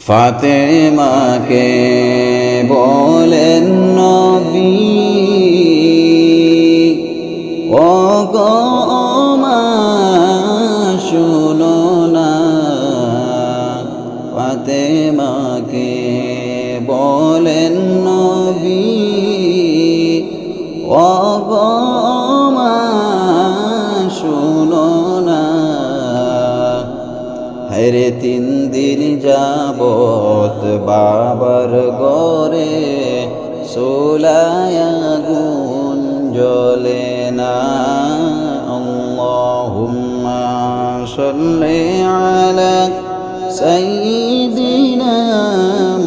ফাতেমাকে বলেন নবী ও মা শুনো না। ফাতেমাকে বলেন নবী ও গো মা না হরে তিন দিন যাবত বাবার গরে সোলায়া গুণ জ্বলে না আল্লাহুম্মা সাল্লি আলা সাইয়্যিদিনা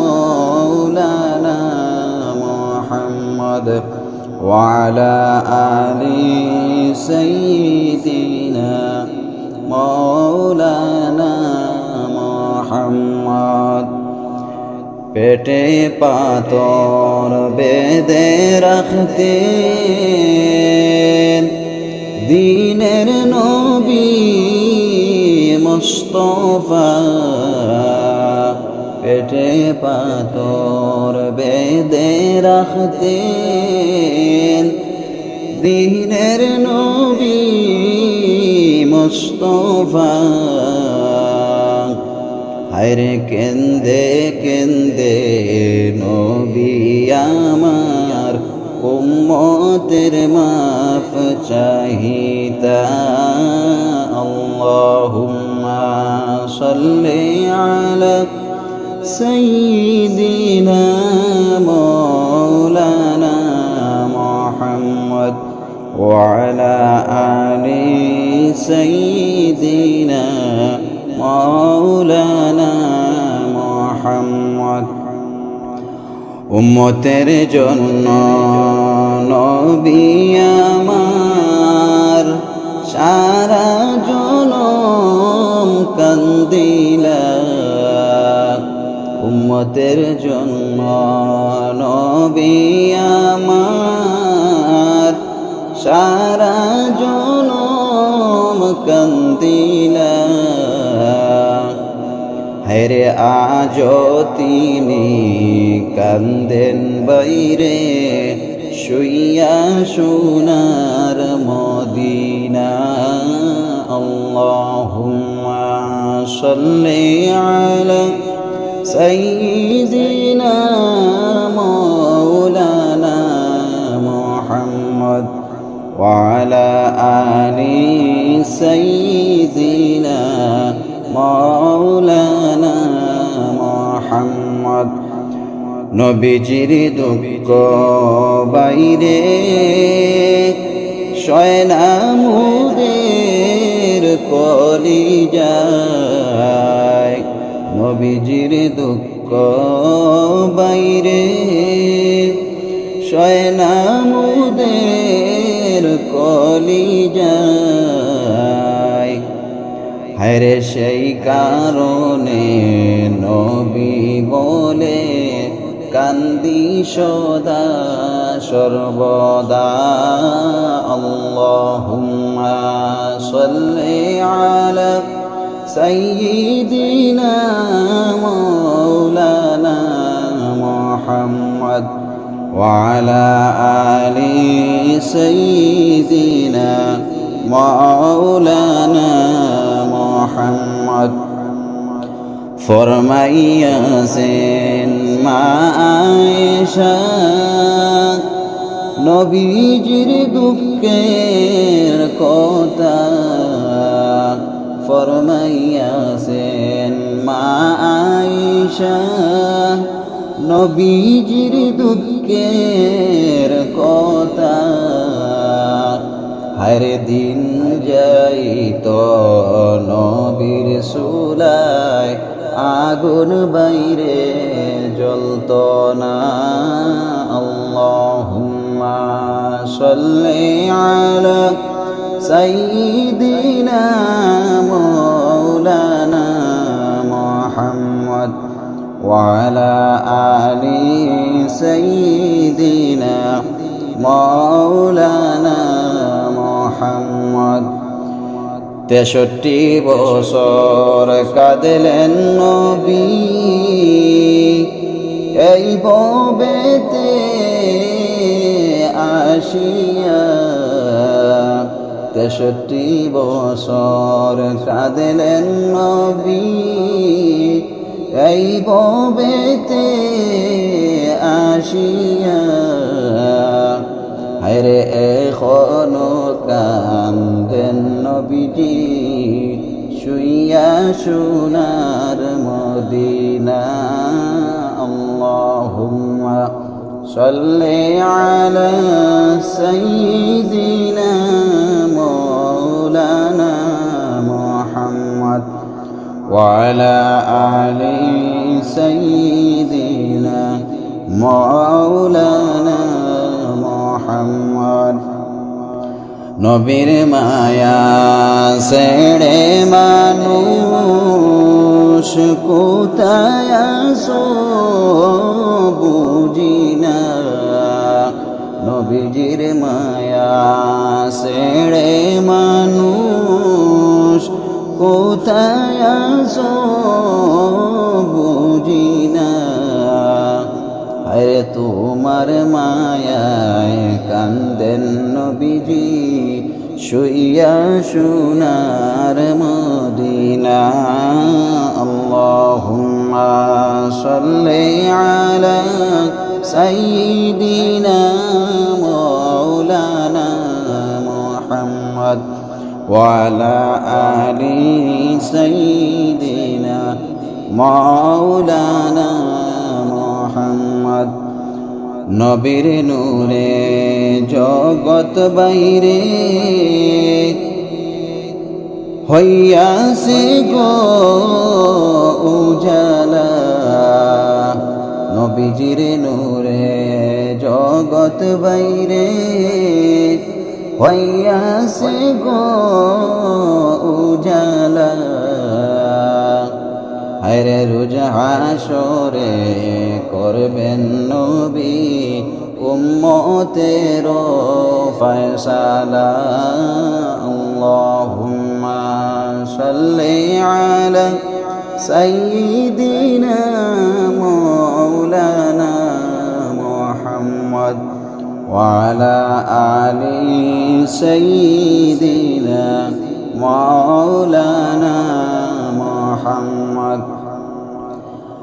মাওলানা মুহাম্মদ وعلى آل سيدنا মৌলানা মোহাম্মদ। পেটে পাতর বেদে রাখতে দিনের নবী মুস্তফা। পেটে পাতর বেদে রাখতে দিনের নবী মুস্তফা। আর কেন্দে কেন্দে নবী আমার উম্মতের মাফ চাহিতা। আল্লাহুম্মা সাল্লি আলা সাইয়্যিদিনা মাওলানা মুহাম্মদ ওয়া আলা আলি সাইয়্যিদিনা উম্মতের জন্য নবী আমার সারা জনম কান্দিলা। উম্মতের জন্য নবী আমার সারা জনম কান্দিলা। মায়ের আজ তিনি কান্দেন বাইরে, শুইয়া সোনার মদিনা। আল্লাহুম্মা সাল্লি আলা সাইয়্যিদিনা মাওলানা মুহাম্মদ ওয়া আলা মাওলানা মোহাম্মদ। নবীজির দুঃখ বাইরে শয়নামুদের কলি যায়। নবীজির দুঃখ বাইরে শয়নামুদের কলি যায়। হায়রে সেই কারণে নবী বলে কান্দি সদা সর্বদা আল্লাহুম্মা সাল্লি আলা সাইয়্যিদিনা মাওলানা মুহাম্মদ وعلى آل سيدنا مولانا ফরমাইয়াছেন মা আয়েশা, নবীজির দুঃখের কথা ফরমাইয়াছেন মা আয়েশা, নবীজির দুঃখের কথা। হরে দিন যাইত নবীর সুলায় আগুন বাইরে জ্বলত না আল্লাহুম্মা সাল্লি আলা সাইয়্যিদিনা মাওলানা মুহাম্মদ وعلى آل سيدنا مولانا محمد তেষট্টি বছর কাঁদলেন নবী। এই ববেতে আসিয়া তেষট্টি বছর কাঁদলেন নবী। এই ববেতে আসিয়া, হায়রে এখনো কান্দেন নবীজি শুইয়া সোনার মদিনা আল্লাহুম্মা সাল্লি আলা সাইয়্যিদিনা মাওলানা মুহাম্মদ وعلى آل سيدنا مولانا محمد নবীর মায়া সেড়ে মানুষ কোথায় বুঝি না। নবীজির মায়া সেড়ে মানুষ কোথায় বুঝি না। আরে তোমার মায়ায় কান্দেন নবীজি। শুইয়া সোনার মদিনা আল্লাহুম্মা সাল্লি আলা সাইয়্যিদিনা মাওলানা মুহাম্মদ وعلى آل سيدنا مولانا মোহাম্মদ নবীর নূরে জগত বাইরে হইয়াছে গো উজালা। নবীজির নূরে জগত বাইরে হইয়াছে গো উজালা। হায়রে রোজ হাসরে করবেন নবী উম্মতের ফয়সালা আল্লাহুম্মা সাল্লি আলা সাইয়্যিদিনা মাওলানা মুহাম্মদ وعلى آل سيدنا مولانا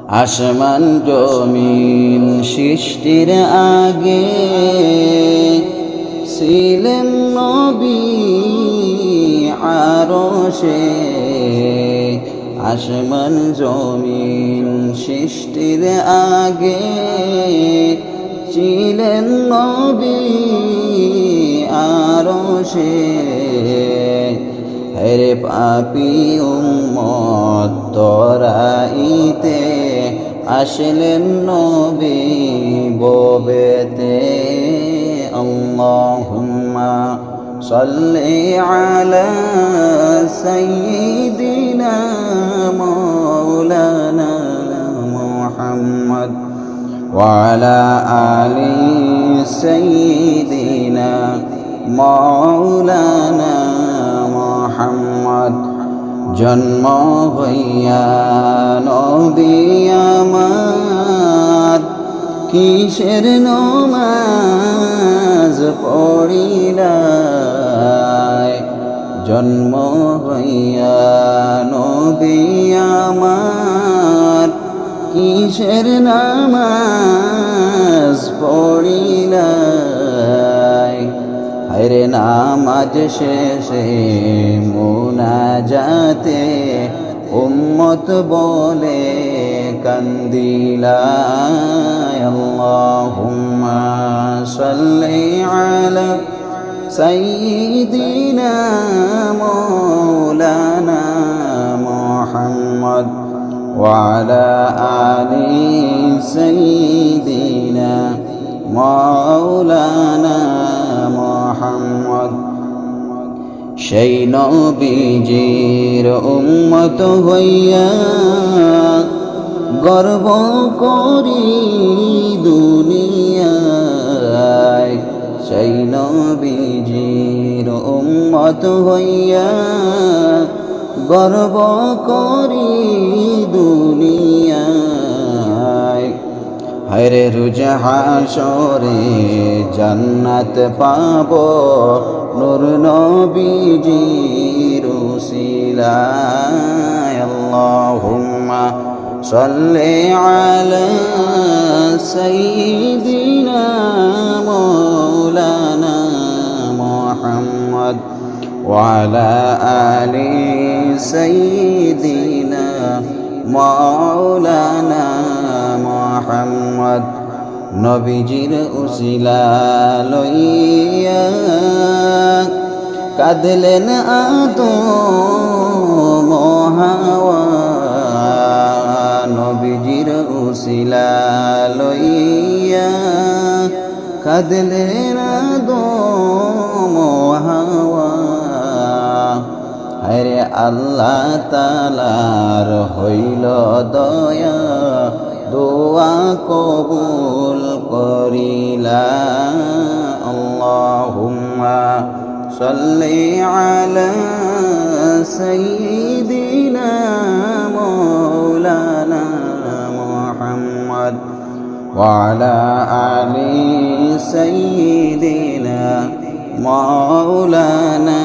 আসমান জমিন সৃষ্টির আগে ছিলেন নবী আরও সে। আসমান জমিন সৃষ্টির আগে ছিলেন নবী আরও সে। হেরে পাপি উম্মত তরাইতে আসলেন নবী ববেতে আল্লাহুম্মা সাল্লি আলা সাইয়্যিদিনা মাওলানা মুহাম্মদ وعلى آل سيدنا مولانا জন্ম হইয়া নবী আমার কিসের নমাজ পড়িলাই? জন্ম হইয়া নবী আমার কিসের নামাজ নামাজ শেষে মুনাজাতে উম্মত বলে কান্দিলায় আল্লাহুম্মা সাল্লি আলা সাইয়্যিদিনা মাওলানা মুহাম্মদ وعلى آل سيدنا مولانا সেই নবীজির উম্মত হইয়া গর্ব করি দুনিয়ায়। সেই নবীজির উম্মত হইয়া গর্ব করি দুনিয়ায়। হায়রে রুজা হাসরে জান্নাত পাবো নূর নবীজি রুসিলা আল্লাহুম্মা সাল্লি আলা সাইয়িদিনা মাওলানা মুহাম্মদ ওয়া আলা আলি সাইয়িদিনা মাওলানা মহম্মদ নবীজির উশিলা লইয়া কাঁদলেন আতো মহাওয়া নবীজির উশিলা লইয়া কাঁদলেন আদো মহাওয়া আরে আল্লাহ তালার হইল দয়া দোয়া কবুল করিলা আল্লাহুম্মা সাল্লি আলা সাইয়্যিদিনা মাওলানা মুহাম্মদ ওয়া আলা আলি সাইয়্যিদিনা মাওলানা